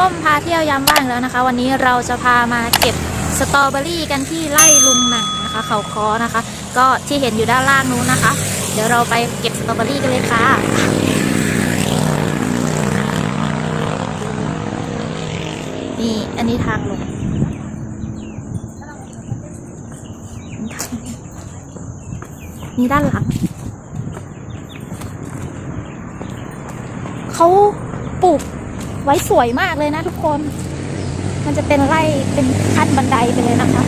ส้มพาเที่ยวยามว่างแล้วนะคะ วันนี้เราจะพามาเก็บสตรอเบอรี่กันที่ไร่ลุงหนังนะคะ เขาคอนะคะ ก็ที่เห็นอยู่ด้านล่างนู้นนะคะ เดี๋ยวเราไปเก็บสตรอเบอรี่กันเลยค่ะนี่อันนี้ทางลงนี่ด้านหลังเขาปลูก ไว้สวยมากเลยนะทุกคน มันจะเป็นไร่เป็นขั้นบันไดไปเลยนะคะ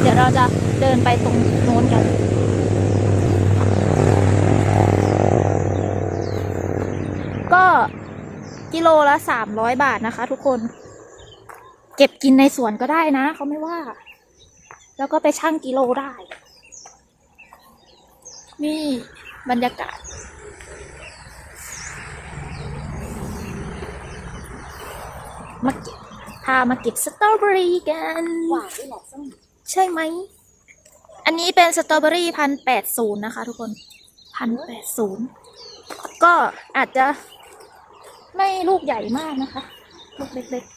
เดี๋ยวเราจะเดินไปตรงโน้นกันก็กิโลละสามร้อยบาทนะคะ ทุกคน เก็บกินในสวนก็ได้นะ เขาไม่ว่า แล้วก็ไปชั่งกิโลได้ นี่บรรยากาศ มาเก็บพามาเก็บสตรอเบอรี่กันหวานด้วยเหรอส้มใช่ไหม อันนี้เป็นสตรอเบอรี่พันแปดศูนย์นะคะทุกคนพันแปดศูนย์ก็อาจจะไม่ลูกใหญ่มากนะคะ ลูกเล็กๆ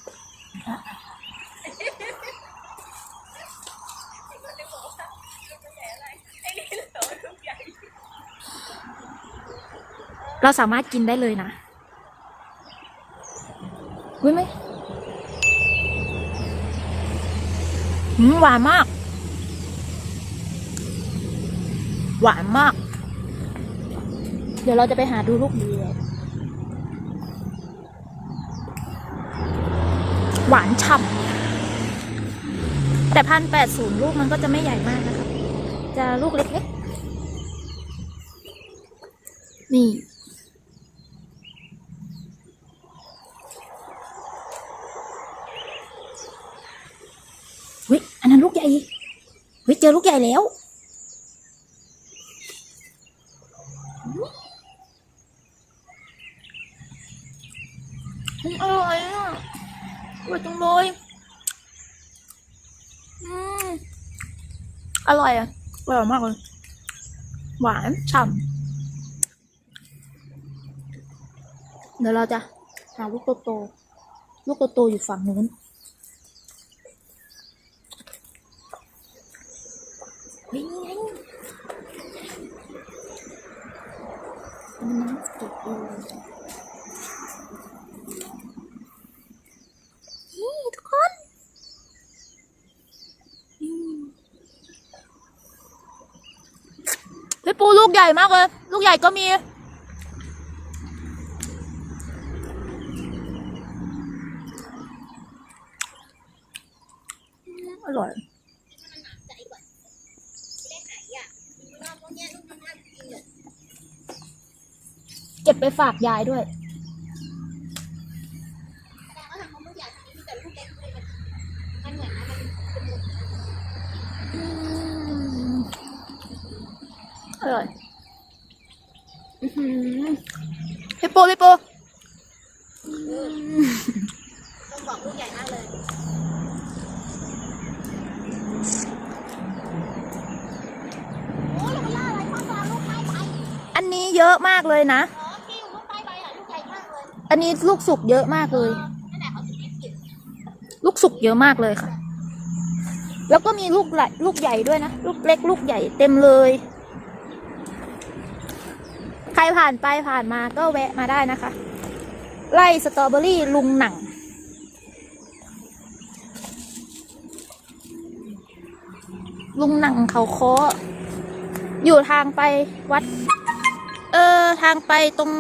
เราสามารถกินได้เลยนะอุ้ยไหมหวานมาก หวานมาก เดี๋ยวเราจะไปหาดูลูกดีเลยหวานฉ่ำแต่พันแปดศูนย์ลูกมันก็จะไม่ใหญ่มากนะคะจะลูกเล็กๆนี่ วิอันนั้นลูกใหญ่วิเจ อลูกใหญ่แล้ว อร่อยอะอร่อยจังเลยอืมอร่อยอะอร่อยมากเลย หวานฉ่ำเดี๋ยวเราจะหาลูกโตๆลูกโตๆอยู่ฝั่งนู้น เฮ้ยนี่ไงมันน้ำตกเลยนี่ทุกคนเฮ้ยปูลูกใหญ่มากเลย ลูกใหญ่ก็มี อืมอร่อย ใจก่อนไม่ได้หายอะรอบพวกเนี้ยลูกมันน่ากินเลย เก็บ ไปฝากยายด้วยแต่ว่าทำของลูกใหญ่ทีนี้แต่ลูกเล็กเลยมันเหมือนนะมันเป็นหมดอืมอร่อยอื้อหือพี่ปูพี่ปูอืมต้องบอกลูกใหญ่มากเลยโอ้ลูกล่าอะไรข้าวปลาลูกใต้ใบอันนี้เยอะมากเลยนะ อันนี้ลูกสุกเยอะมากเลย ลูกสุกเยอะมากเลยค่ะ แล้วก็มีลูกใหญ่ลูกใหญ่ด้วยนะ ลูกเล็ก ลูกใหญ่เต็มเลย ใครผ่านไปผ่านมาก็แวะมาได้นะคะ ไล่สตรอเบอรี่ลุงหนังลุงหนังเขาโคาะอยู่ทางไปวัด เออ ทางไปตรง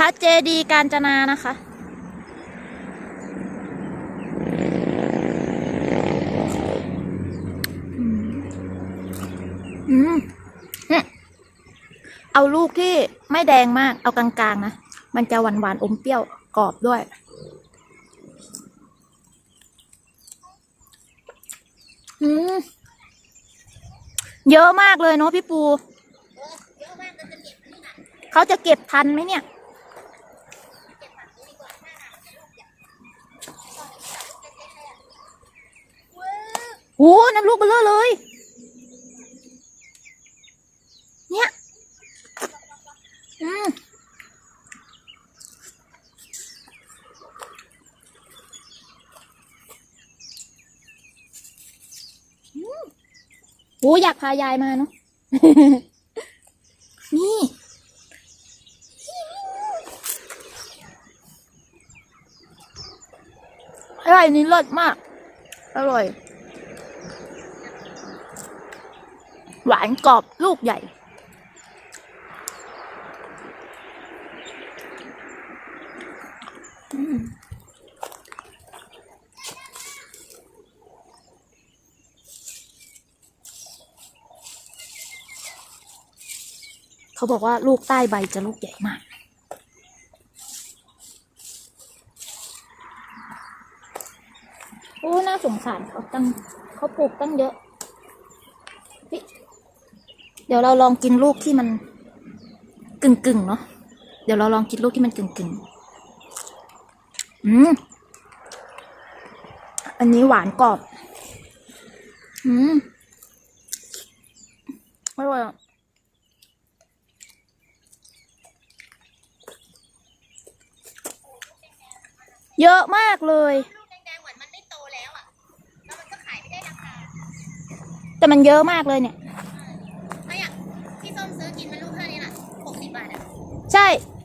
ระเจดีย์กาญจนานะคะ อืมเอาลูกที่ไม่แดงมาก เอากลางๆนะ มันจะหวานๆอมเปรี้ยวกรอบด้วย อืมเยอะมากเลยเนาะพี่ปู เขาจะเก็บทันไหมเนี่ย ลูกเบลอเลย เนี่ย อืมโอ้อยากพายายมาเนาะ นี่ อร่อยนี้รสมาก อร่อย หวานกรอบลูกใหญ่ เขาบอกว่าลูกใต้ใบจะลูกใหญ่มากโอ้ น่าสงสารเขาตั้งเขาปลูกตั้งเยอะ เดี๋ยวเราลองกินลูกที่มันกึ่งกึ่งๆเนาะ เดี๋ยวเราลองกินลูกที่มันกึ่งกึ่งๆอืม อันนี้หวานกรอบ อืมอร่อยอะเยอะมากเลยลูกแดงๆเหมือนมันไม่โตแล้วอะแล้วมันก็ขายไม่ได้ราคาแต่มันเยอะมากเลยเนี่ย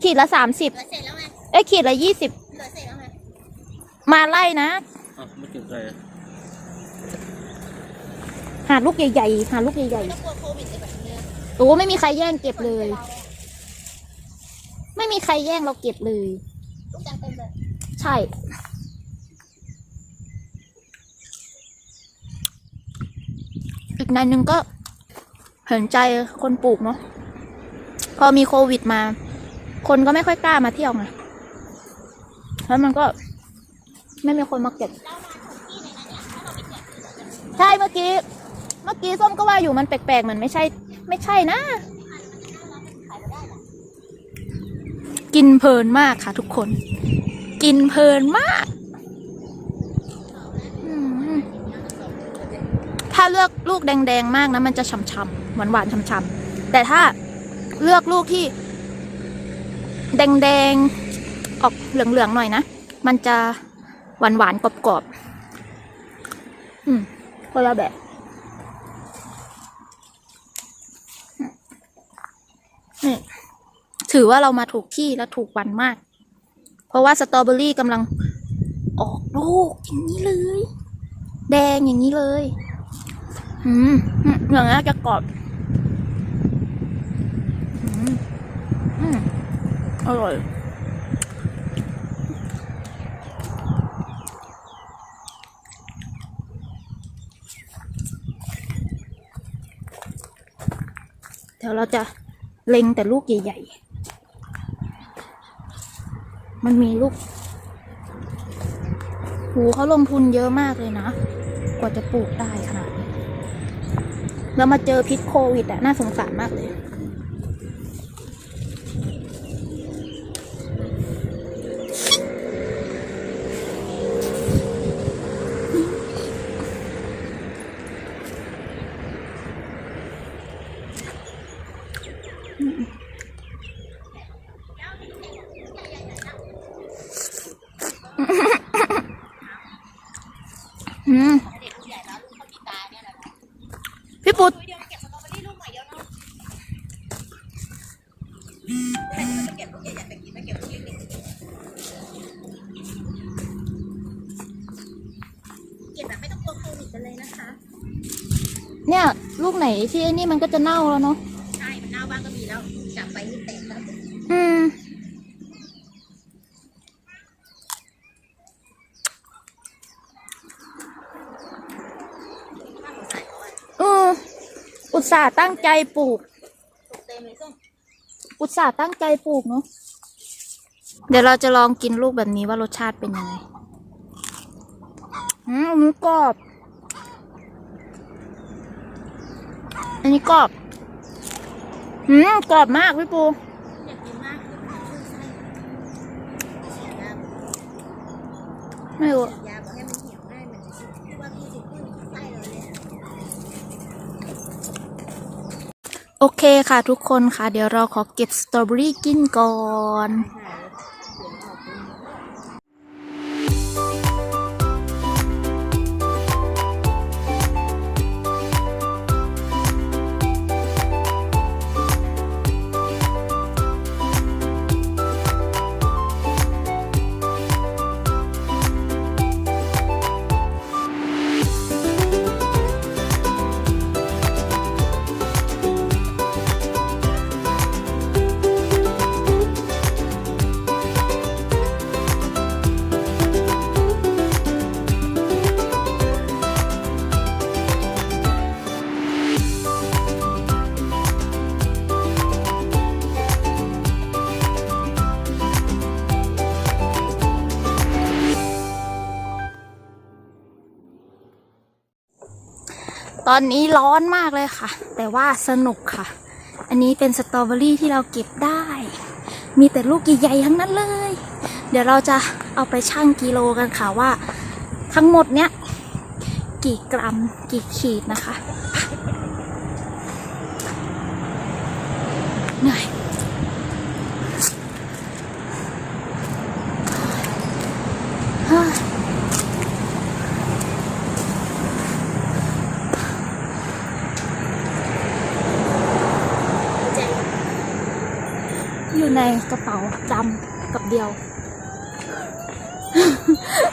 ขีดละสามสิบเหลือเศษแล้วไงเอ้ยขีดละยี่สิบเหลือเศษแล้วไงมาไล่นะอะไม่เก็บใจอะหาลูกใหญ่ๆหาลูกใหญ่แล้วกลัวโควิดจะแบบนี้ ๆโอ้ไม่มีใครแย่งเก็บเลย ไม่มีใครแย่งเราเก็บเลย ลูกแดงเต็มเลยใช่ อีกนายหนึ่งก็เห็นใจคนปลูกเนาะ พอมีโควิดมา คนก็ไม่ค่อยกล้ามาเที่ยวไงแล้วมันก็ไม่มีคนมาเก็บใช่เมื่อกี้ เมื่อกี้ส้มก็ว่าอยู่มันแปลกๆเหมือนไม่ใช่ ไม่ใช่นะ กินเพลินมากค่ะทุกคน กินเพลินมากถ้าเลือกลูกแดงๆมากนะมันจะฉ่ำๆหวานๆฉ่ำๆแต่ถ้าเลือกลูกที่ แดงๆ ออกเหลืองๆหน่อยนะ มันจะหวานๆกรอบๆ อืมคนละแบบนี่ถือว่าเรามาถูกที่และถูกวันมาก เพราะว่าสตรอเบอรี่กำลังออกลูกอย่างนี้เลย แดงอย่างนี้เลย อืมอือย่างนี้จะกรอบ อืมอืม อร่อยเดี๋ยวเราจะเล็งแต่ลูกใหญ่ ๆ มันมีลูก หูเขาลงทุนเยอะมากเลยนะ กว่าจะปลูกได้ขนาดนี้แล้วมาเจอพิษโควิดอะน่าสงสารมากเลย อืม เด็กลูกใหญ่แล้วลูกเขามีตาเนี่ยแหละ พี่ปุ๊ด เดี๋ยวมาเก็บสตรอเบอรี่ลูกใหม่เยอะเนาะแต่ไม่เก็บลูกใหญ่ๆแต่กินไม่เก็บลูกเล็กๆเก็บแบบไม่ต้องกลัวโควิดกันเลยนะคะ เนี่ย ลูกไหนที่ไอ้นี่มันก็จะเน่าแล้วเนาะใช่มันเน่าบ้างก็มีแล้วจับไปนี่แตกแล้วอืมบ้านหนูใส่เขาไว้เอออุตส่าห์ตั้งใจปลูกตกเต็มเลยส้มอุตส่าห์ตั้งใจปลูกเนาะ เดี๋ยวเราจะลองกินลูกแบบนี้ว่ารสชาติเป็นยังไง อืมอันนี้กรอบ อันนี้กรอบ อืมกรอบมากพี่ปูไม่รู้โอเคค่ะทุกคนค่ะ เดี๋ยวเราขอเก็บสตรอเบอรี่กินก่อน ตอนนี้ร้อนมากเลยค่ะ แต่ว่าสนุกค่ะ อันนี้เป็นสตรอเบอรี่ที่เราเก็บได้ มีแต่ลูกใหญ่ๆทั้งนั้นเลย เดี๋ยวเราจะเอาไปชั่งกิโลกันค่ะว่า ทั้งหมดเนี้ยกี่กรัมกี่ขีดนะคะเหนื่อย เฮ้ย ใจ อยู่ในกระเป๋าดำกับ เดียว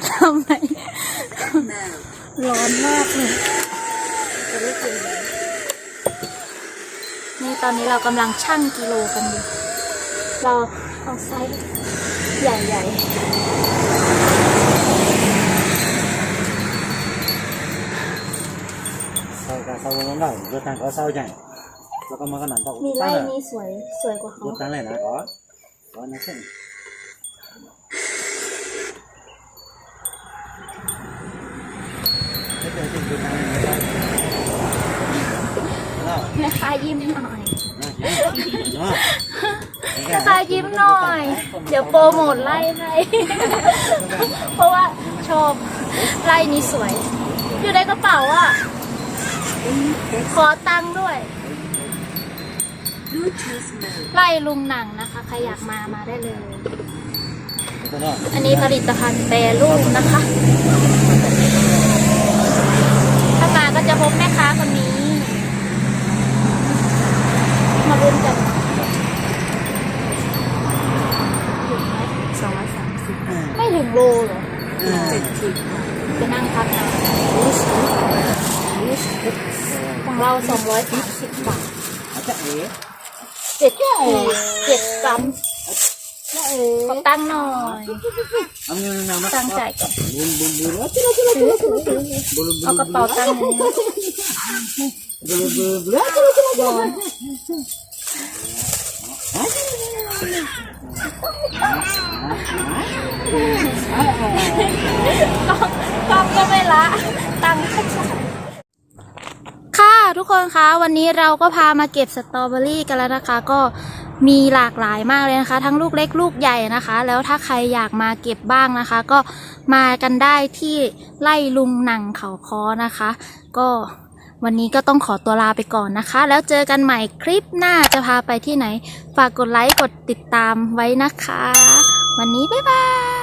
ทำไมร้อนมากเลยจะไม่กินนี่ตอนนี้เรากำลังชั่งกิโลกันอยู่ เราเอาไซส์ใหญ่ sau cả sau nó nở vừa càng có sau nhảy แล้วก็มาขนาดต่อๆมีไล่นี้สวยสวยกว่าเขารถตั้งเลยนะก็ก็นั่นเส้นไม่เคยติดดูทางไหนไม่ได้ แล้วแม่ค้ายิ้มหน่อยเนาะแม่ค้ายิ้มหน่อย เดี๋ยวโปรโมทไล่ให้เพราะว่าชอบไล่นี้สวย อยู่ในกระเป๋าอะ ขอตังค์ด้วย ไล่ลุงหนังนะคะ ใครอยากมามาได้เลยเนาะอันนี้ผลิตภัณฑ์แปรรูปนะคะ ถ้าจะพบแม่ค้าคนนี้ มารุนกันสองร้อยสามสิบไม่ถึงโลเหรอเจ็ดขีดไปนั่งพักนะของเราสองร้อยสามสิบบาทอาจจะเอ๋เจ็ดเจ็ดกรัม ขอตั้งค์หน่อยเอาเงินนำมาตั้งใจก่อนบุญบุญบุญถือถือถือถือถือบุญบุญเอากระเป๋าตังค์นี้บุญบุญบุญโยนกล้องก็ไม่ละตังค์ค่ะทุกคนคะวันนี้เราก็พามาเก็บสตรอเบอรี่กันแล้วนะคะ ก็ มีหลากหลายมากเลยนะคะ ทั้งลูกเล็กลูกใหญ่นะคะ แล้วถ้าใครอยากมาเก็บบ้างนะคะ ก็มากันได้ที่ไล่ลุงหนังเขาคอนะคะ ก็วันนี้ก็ต้องขอตัวลาไปก่อนนะคะ แล้วเจอกันใหม่คลิปหน้าจะพาไปที่ไหน ฝากกดไลค์กดติดตามไว้นะคะ วันนี้บ๊ายบาย